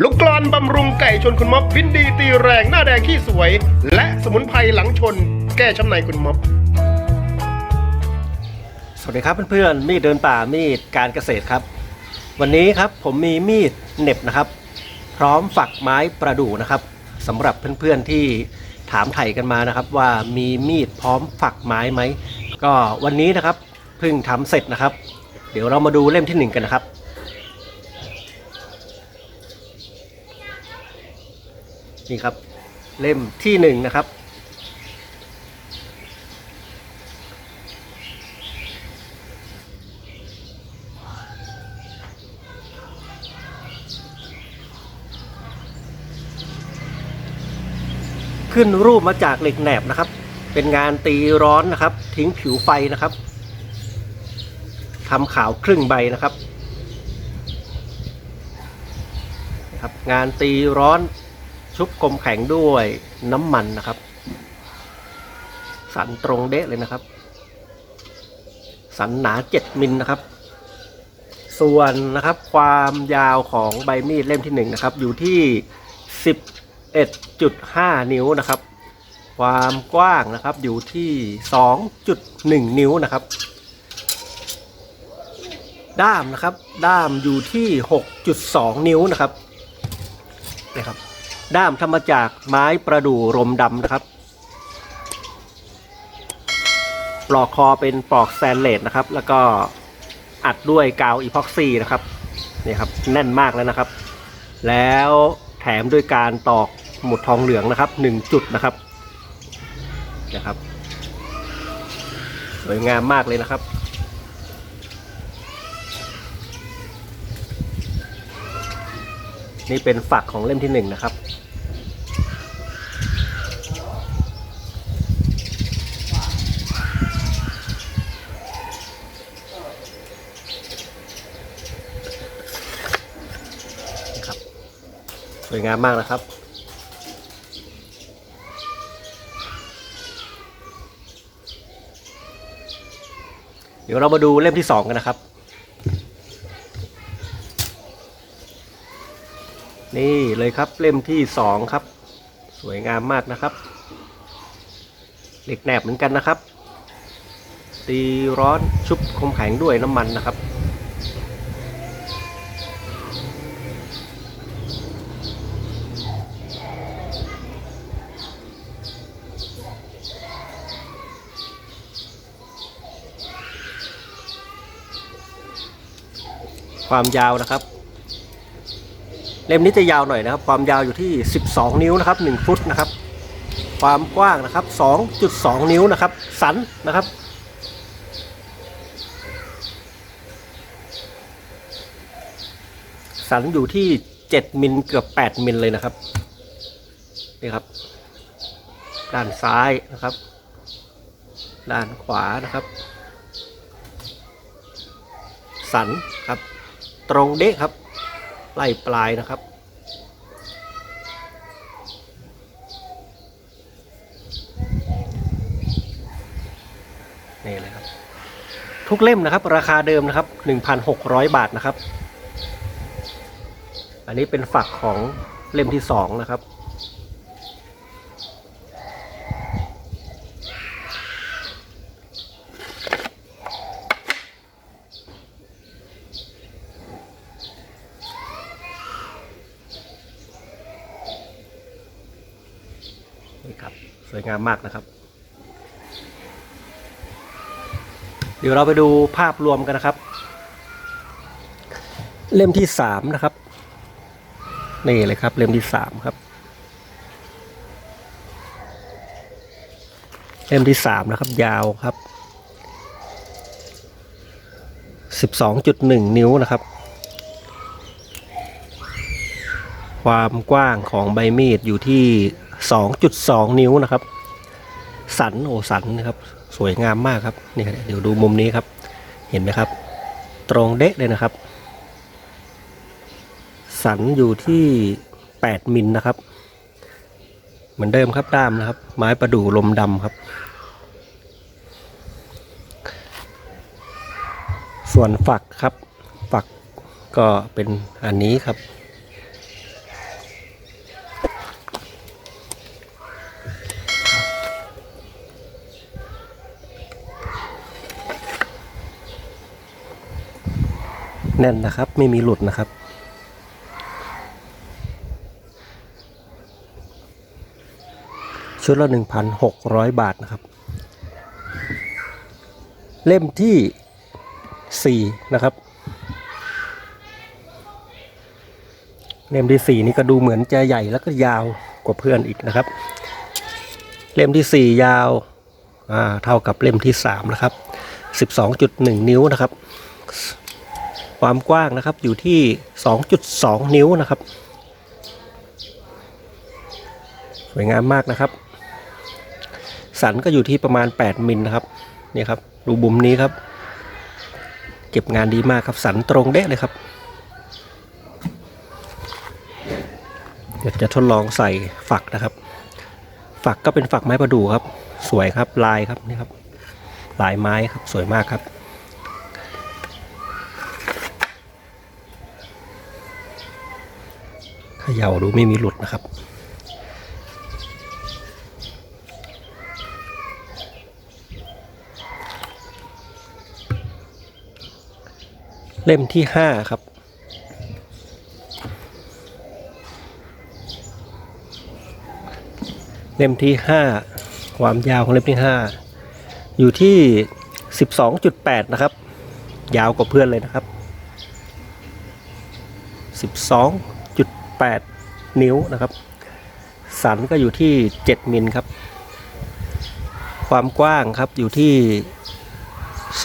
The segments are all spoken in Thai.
ลูกกลอนบำรุงไก่ชนคุณม็อบวินดีตีแรงหน้าแดงขี้สวย และสมุนไพรหลังชน แก้ช้ำในคุณม็อบ สวัสดีครับเพื่อนๆมีดเดินป่ามีดการเกษตรครับ วันนี้ครับผมมีมีดเหน็บนะครับ พร้อมฝักไม้ประดู่นะครับสำหรับเพื่อนๆที่ถามไถ่กันมานะครับ ว่ามีมีดพร้อมฝักไม้ไหมก็วันนี้นะครับเพิ่งทำเสร็จนะครับ เดี๋ยวเรามาดูเล่มที่หนึ่งกันนะครับ นี่ครับ เล่มที่หนึ่งนะครับ ขึ้นรูปมาจากเหล็กแหนบนะครับ เป็นงานตีร้อนนะครับ ทิ้งผิวไฟนะครับทำขาวครึ่งใบนะครับครับ งานตีร้อน ชุบกลมแข็งด้วยน้ำมันนะครับ สันตรงเดะเลยนะครับ สันหนา7มิลนะครับ ส่วนนะครับความยาวของใบมีดเล่มที่1นะครับ อยู่ที่11.5นิ้วนะครับ ความกว้างนะครับอยู่ที่2.1นิ้วนะครับด้ามนะครับ ด้ามอยู่ที่ 6.2 นิ้วนะครับนะครับ ด้ามทำมาจากไม้ประดู่รมดำนะครับ ปลอกคอเป็นปลอกแซนเลสนะครับ แล้วก็อัดด้วยกาวอีพ็อกซี่นะครับนี่ครับแน่นมากแล้วนะครับ แล้วแถมด้วยการตอกหมุดทองเหลืองนะครับหนึ่งจุดนะครับนะครับสวยงามมากเลยนะครับ นี่เป็นฝักของเล่มที่หนึ่งนะครับ วยงามมากนะครับ เดี๋ยวเรามาดูเล่มที่สองกันนะครับ นี่เลยครับเล่มที่สองครับ สวยงามมากนะครับเหล็กแหนบเหมือนกันนะครับ ตีร้อนชุบคมแข็งด้วยน้ำมันนะครับ ความยาวนะครับ เล่มนี้จะยาวหน่อยนะครับ ความยาวอยู่ที่ 12 นิ้วนะครับ 1 ฟุตนะครับ ความกว้างนะครับ 2.2 นิ้วนะครับ สันนะครับสันอยู่ที่ 7 มิลเกือบ 8 มิลเลยนะครับนี่ครับ ด้านซ้ายนะครับ ด้านขวานะครับ สัน ตรงเดะครับ ไล่ปลายนะครับ นี่เลยครับ ทุกเล่มนะครับ ราคาเดิมนะครับ 1,600 บาทนะครับ อันนี้เป็นฝักของเล่มที่สองนะครับ นี่ครับ ส วยงามมากนะครับ เดี๋ยวเราไปดูภาพรวมกันนะครับ เล่มที่สามนะครับ นี่เลยครับ เล่มที่สามครับ เล่มที่สามนะครับ ยาวครับสิบสองจุดหนึ่งนิ้วนะครับ ความกว้างของใบมีดอยู่ที่ 2.2 นิ้วนะครับ สันโอสันนะครับ สวยงามมากครับนี่เดี๋ยวดูมุมนี้ครับ เห็นไหมครับ ตรงเดะเลยนะครับ สันอยู่ที่ 8 มิลนะครับ เหมือนเดิมครับด้ามนะครับ ไม้ประดู่ลมดำครับ ส่วนฝักครับ ฝักก็เป็นอันนี้ครับ แน่นนะครับ ไม่มีหลุดนะครับ ชุดละ 1,600 บาทนะครับ เล่มที่ 4 นะครับ เล่มที่ 4 นี่ก็ดูเหมือนจะใหญ่แล้วก็ยาวกว่าเพื่อนอีกนะครับ เล่มที่ 4 ยาวเท่ากับเล่มที่3นะครับ 12.1 นิ้วนะครับ ความกว้างนะครับอยู่ที่ 2.2 นิ้วนะครับ สวยงามมากนะครับ สันก็อยู่ที่ประมาณ 8 มิลนะครับนี่ครับดูบุมนี้ครับ เก็บงานดีมากครับสันตรงเด๊ะเลยครับเดี๋ยวจะทดลองใส่ฝักนะครับ ฝักก็เป็นฝักไม้ประดู่ครับ สวยครับลายครับนี่ครับลายไม้ครับสวยมากครับ ขย่าดูไม่มีหลุดนะครับ เล่มที่ห้าครับเล่มที่ห้าความยาวของเล่มที่ห้าอยู่ที่สิบสองจุดแปดนะครับ ยาวกว่าเพื่อนเลยนะครับสิ บสองจุดแปดนิ้วนะครับ สันก็อยู่ที่เจ็ดมิลครับ ความกว้างครับอยู่ที่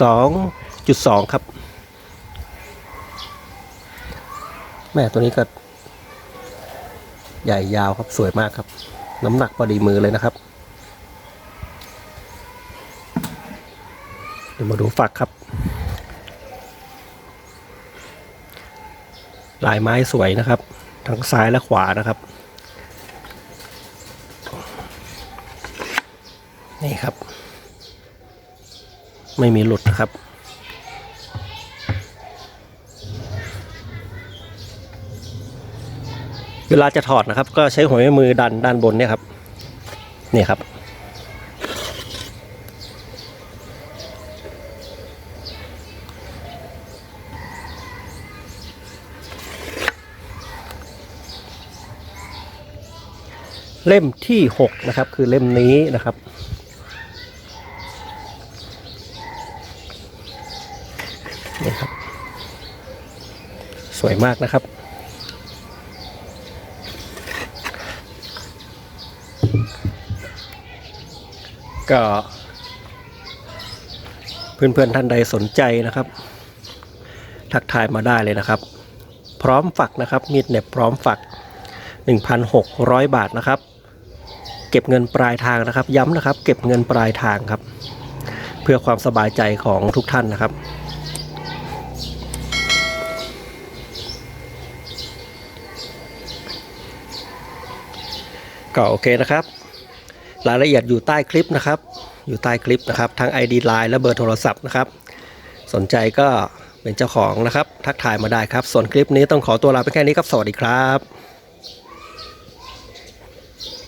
สองจุดสองครับ แม่ตัวนี้ก็ ใหญ่ยาวครับสวยมากครับ น้ำหนักพอดีมือเลยนะครับ เดี๋ยวมาดูฝักครับลายไม้สวยนะครับ ทั้งซ้ายและขวานะครับ นี่ครับ ไม่มีหลุดนะครับ เวลาจะถอดนะครับ ก็ใช้หัวแม่มือดันด้านบนเนี่ยครับ นี่ครับ เล่มที่หกนะครับ คือเล่มนี้นะครับ นี่ครับ สวยมากนะครับ ก็เพื่อนๆท่านใดสนใจนะครับ ทักทายมาได้เลยนะครับ พร้อมฝักนะครับ มีดเน็บพร้อมฝัก 1,600 บาทนะครับ เก็บเงินปลายทางนะครับ ย้ำนะครับ เก็บเงินปลายทางครับ เพื่อความสบายใจของทุกท่านนะครับก็โอเคนะครับ รายละเอียดอยู่ใต้คลิปนะครับ อยู่ใต้คลิปนะครับ ทั้ง ID Line และเบอร์โทรศัพท์นะครับ สนใจก็เป็นเจ้าของนะครับ ทักทายมาได้ครับ ส่วนคลิปนี้ต้องขอตัวลาไปแค่นี้ครับ สวัสดีครับ